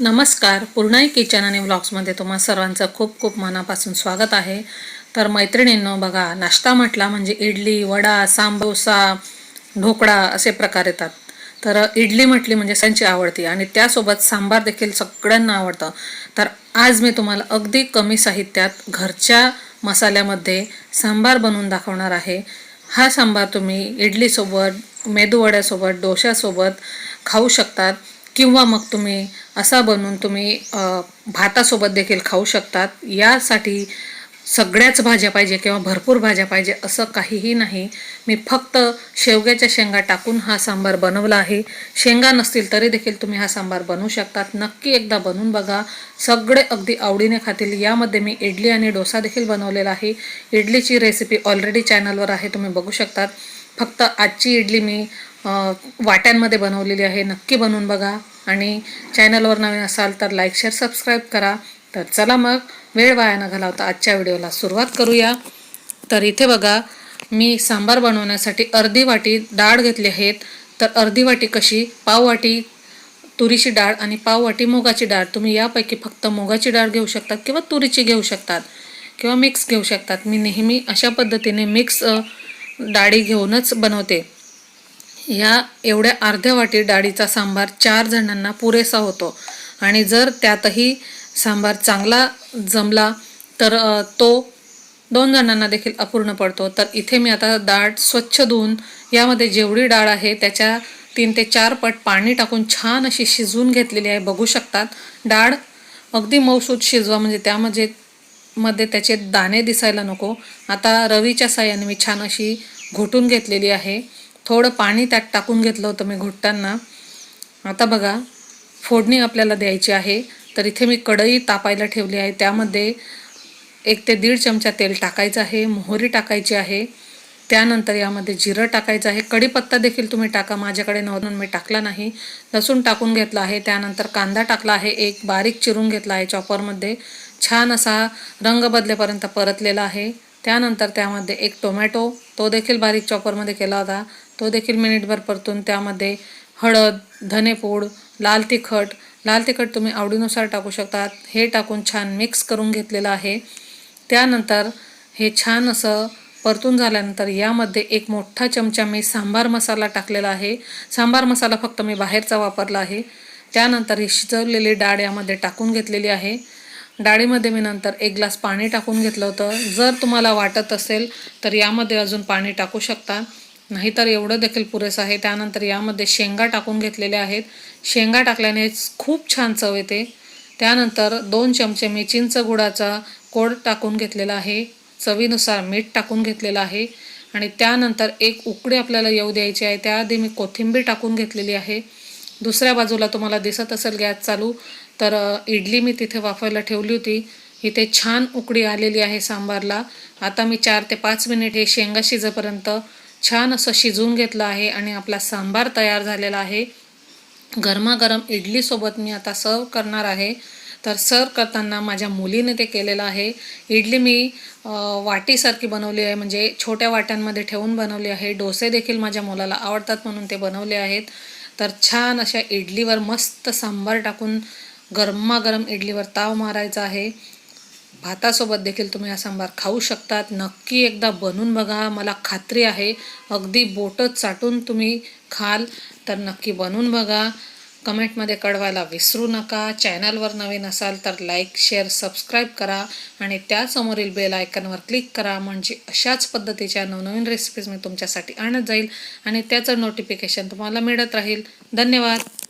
नमस्कार. पूर्णाई किचन आणि ब्लॉग्समध्ये तुम्हा सर्वांचं खूप खूप मनापासून स्वागत आहे. तर मैत्रिणींनो बघा नाश्ता म्हटला म्हणजे इडली वडा सांबोसा ढोकळा असे प्रकार येतात. तर इडली म्हटली म्हणजे सगळ्यांची आवडती आणि त्यासोबत सांबार देखील सगळ्यांना आवडतं. तर आज मी तुम्हाला अगदी कमी साहित्यात घरच्या मसाल्यामध्ये सांबार बनवून दाखवणार आहे. हा सांबार तुम्ही इडलीसोबत मेदूवड्यासोबत डोश्यासोबत खाऊ शकतात. किंवा मग तुम्ही असा बनवून तुम्ही भातासोबत देखील खाऊ शकतात. यासाठी सगळ्याच भाज्या पाहिजे किंवा भरपूर भाज्या पाहिजे असं काहीही नाही. मी फक्त शेवग्याच्या शेंगा टाकून हा सांबार बनवला आहे. शेंगा नसतील तरी देखील तुम्ही हा सांबार बनवू शकतात. नक्की एकदा बनवून बघा. सगळे अगदी आवडीने खातील. यामध्ये मी इडली आणि डोसा देखील बनवलेला आहे. इडलीची रेसिपी ऑलरेडी चॅनलवर आहे तुम्ही बघू शकतात. फक्त आजची इडली मी वाट्यांमध्ये बनवलेली आहे. नक्की बनवून बघा. आणि चॅनलवर नवीन असाल तर लाईक शेअर सबस्क्राईब करा. तर चला मग वेळ वाया न घालवता आजच्या व्हिडिओला सुरुवात करूया. तर इथे बघा मी सांबार बनवण्यासाठी अर्धी वाटी डाळ घेतली आहेत. तर अर्धी वाटी कशी? पाव वाटी तुरीची डाळ आणि पाव वाटी मुगाची डाळ. तुम्ही यापैकी फक्त मुगाची डाळ घेऊ शकतात किंवा तुरीची घेऊ शकतात किंवा मिक्स घेऊ शकतात. मी नेहमी अशा पद्धतीने मिक्स डाळी घेऊनच बनवते. ह्या एवढ्या अर्ध्या वाटी डाळीचा सांबार चार जणांना पुरेसा होतो. आणि जर त्यातही सांबार चांगला जमला तर तो दोन जणांना देखील अपूर्ण पडतो. तर इथे मी आता डाळ स्वच्छ धुवून यामध्ये जेवढी डाळ आहे त्याच्या तीन ते चार पट पाणी टाकून छान अशी शिजवून घेतलेली आहे. बघू शकतात डाळ अगदी मऊसूत शिजवा म्हणजे त्यामध्ये मध्ये त्याचे दाणे दिसायला नको. आता रवीच्या साह्याने मी छान अशी घोटून घेतलेली आहे. थोडं पाणी त्यात टाकून घेतलं होतं मी घोटताना. आता बघा फोडणी आपल्याला द्यायची आहे तर इथे मी कढई तापायला ठेवली आहे. त्यामध्ये एक ते दीड चमचा तेल टाकायचं आहे मोहरी टाकायची आहे. त्यानंतर यामध्ये जिरं टाकायचं आहे. कढीपत्ता देखील तुम्ही टाका माझ्याकडे नव्हतं मी टाकला नाही. लसूण टाकून घेतला आहे. त्यानंतर कांदा टाकला आहे. एक बारीक चिरून घेतला आहे चॉपरमध्ये. छान असा रंग बदलेपर्यंत परतलेला आहे. त्यानंतर त्यामध्ये एक टोमॅटो तो देखील बारीक चॉपरमध्ये केला होता. तो देखील मिनिटभर परतून त्यामध्ये हळद धनेपूड लाल तिखट. लाल तिखट तुम्ही आवडीनुसार टाकू शकतात. हे टाकून छान मिक्स करून घेतलेलं आहे. त्यानंतर हे छान असं परतून झाल्यानंतर यामध्ये एक मोठा चमचा मी सांबार मसाला टाकलेला आहे. सांबार मसाला फक्त मी बाहेरचा वापरला आहे. त्यानंतर ही शिजवलेली डाळ यामध्ये टाकून घेतलेली आहे. डाळीमध्ये मी नंतर एक ग्लास पाणी टाकून घेतलं होतं. जर तुम्हाला वाटत असेल तर यामध्ये अजून पाणी टाकू शकता. नाहीतर एवढं देखील पुरेसं आहे. त्यानंतर यामध्ये शेंगा टाकून घेतलेल्या आहेत. शेंगा टाकल्याने खूप छान चव येते. त्यानंतर दोन चमचे मी चिंच गुळाचा कोड टाकून घेतलेला आहे. चवीनुसार मीठ टाकून घेतलेलं आहे. आणि त्यानंतर एक उकडी आपल्याला येऊ द्यायची आहे. त्याआधी मी कोथिंबीर टाकून घेतलेली आहे. दुसऱ्या बाजूला तुम्हाला दिसत असेल गॅस चालू. तर इडली मी तिथे वाफायला ठेवली होती. इथे छान उकडी आलेली आहे सांबारला. आता मी चार ते पाच मिनिट हे शेंगा शिजेपर्यंत छान असं शिजवून घेतलं आहे आणि आपला सांबार तयार झालेला आहे. गरमागरम इडलीसोबत मी आता सर्व करणार आहे. तर सर्व करताना माझ्या मुलीने ते केलेलं आहे. इडली मी वाटीसारखी बनवली आहे. म्हणजे छोट्या वाट्यांमध्ये ठेवून बनवली आहे. डोसे देखील माझ्या मुलाला आवडतात म्हणून ते बनवले आहेत. तर छान अशा इडलीवर मस्त सांबार टाकून गरमागरम इडलीवर ताव मारायचा आहे. भातासोबत देखील तुम्ही हा सांबार खाऊ शकतात. नक्की एकदा बनवून बघा. मला खात्री आहे. अगदी बोटं चाटून तुम्ही खाल तर नक्की बनवून बघा. कमेंटमध्ये कळवायला विसरू नका. चॅनलवर नवीन असाल तर लाईक शेअर सबस्क्राईब करा आणि त्यासमोरील बेल आयकनवर क्लिक करा. म्हणजे अशाच पद्धतीच्या नवनवीन रेसिपीज मी तुमच्यासाठी आणत जाईल आणि त्याचं नोटिफिकेशन तुम्हाला मिळत राहील. धन्यवाद.